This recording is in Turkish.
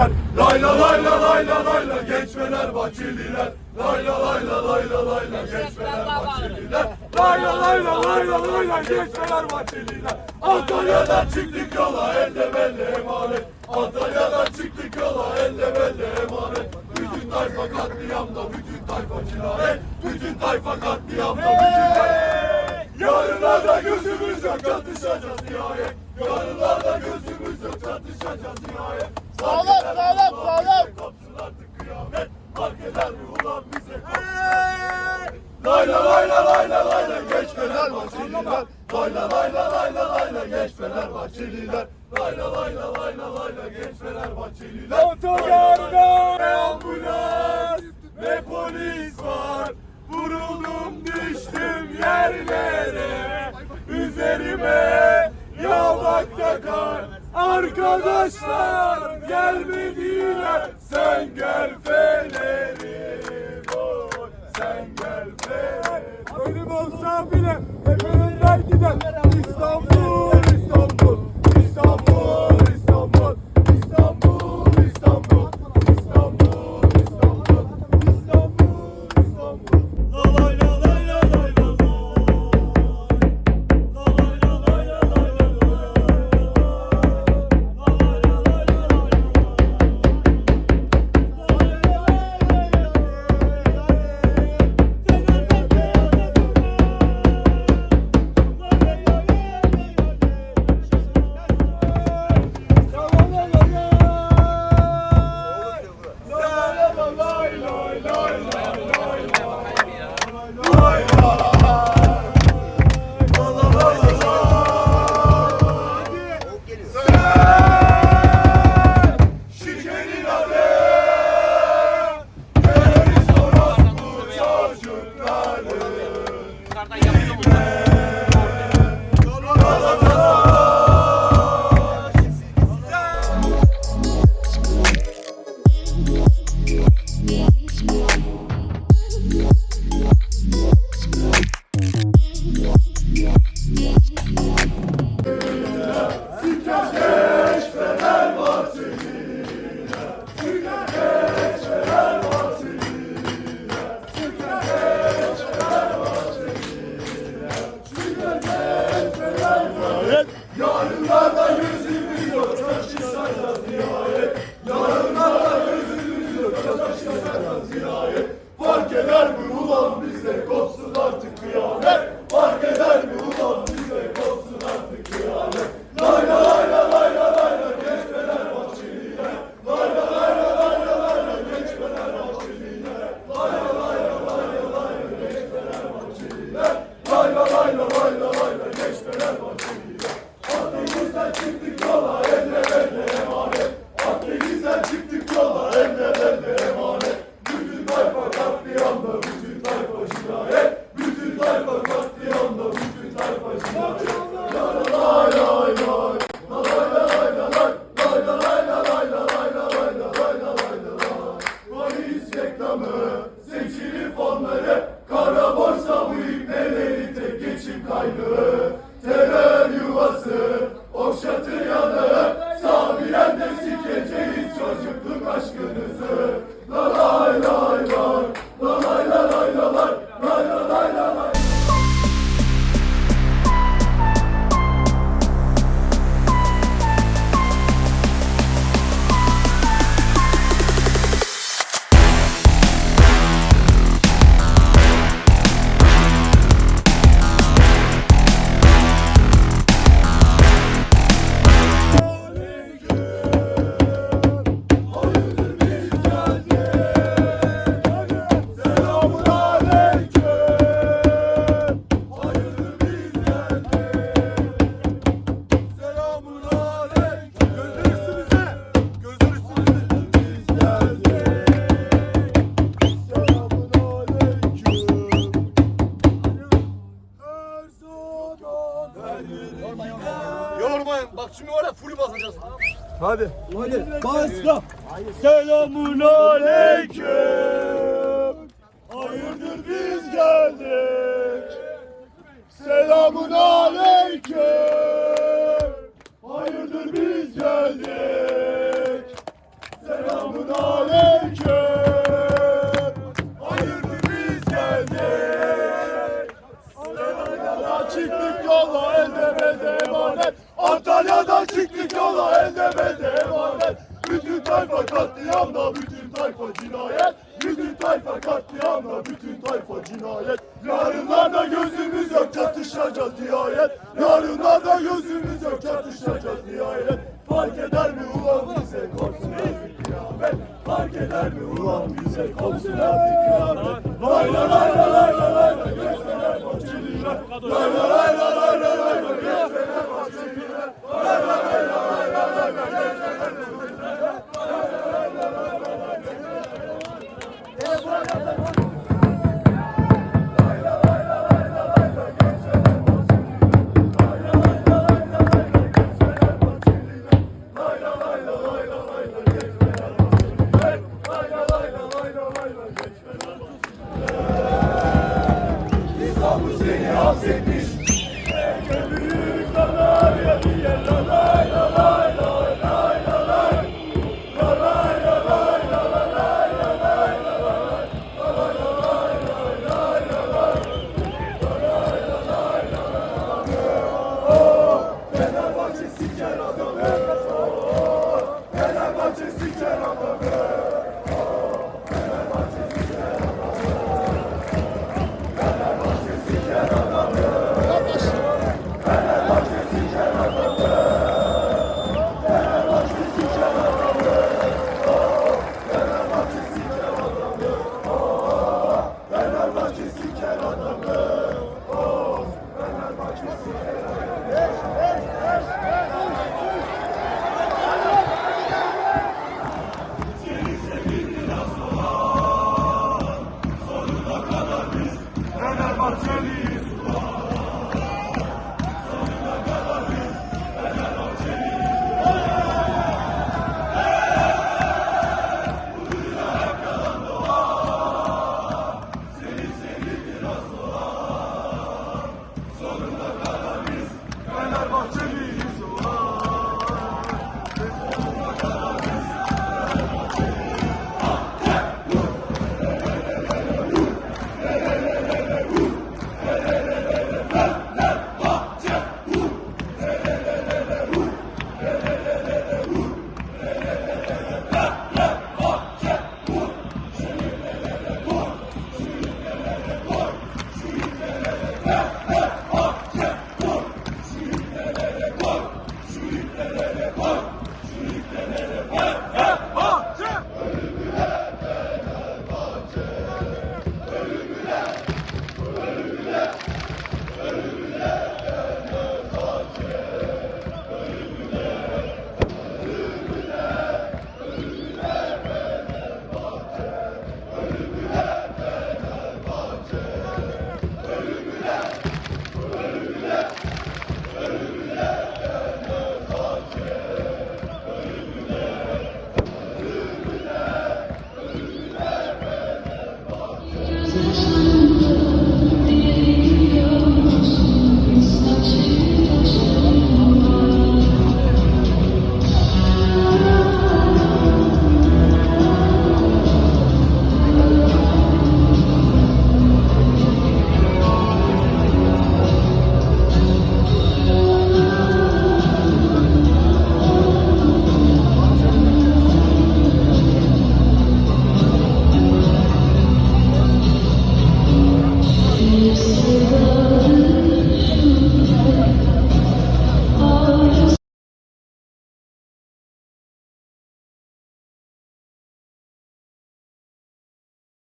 Layla layla layla layla genç Fenerbahçeliler Layla layla layla layla genç Fenerbahçeliler Layla layla layla layla genç Fenerbahçeliler Antalya'dan çıktık yola elde belli emanet Antalya'dan çıktık yola elde belli emanet Bütün tayfa katliamda bütün tayfa cinayet Bütün tayfa katliamda bütün tayfa Yarınlarda gözümüz yok çatışacağız nihayet Yarınlarda gözümüz yok çatışacağız Otogarda ne ambulans ne polis var. Vuruldum düştüm yerlere. Üzerime yağmakta kar Arkadaşlar gelmediler. Sen gel felere Bak şimdi var ya full basacağız. Hadi. Hadi. Başla. Selamun aleyküm. Hayırdır biz geldik. Selamun aleyküm. Hayırdır biz geldik. Selamun aleyküm. Ulan bize korksun artık. Kıyamet Lay la lay la lay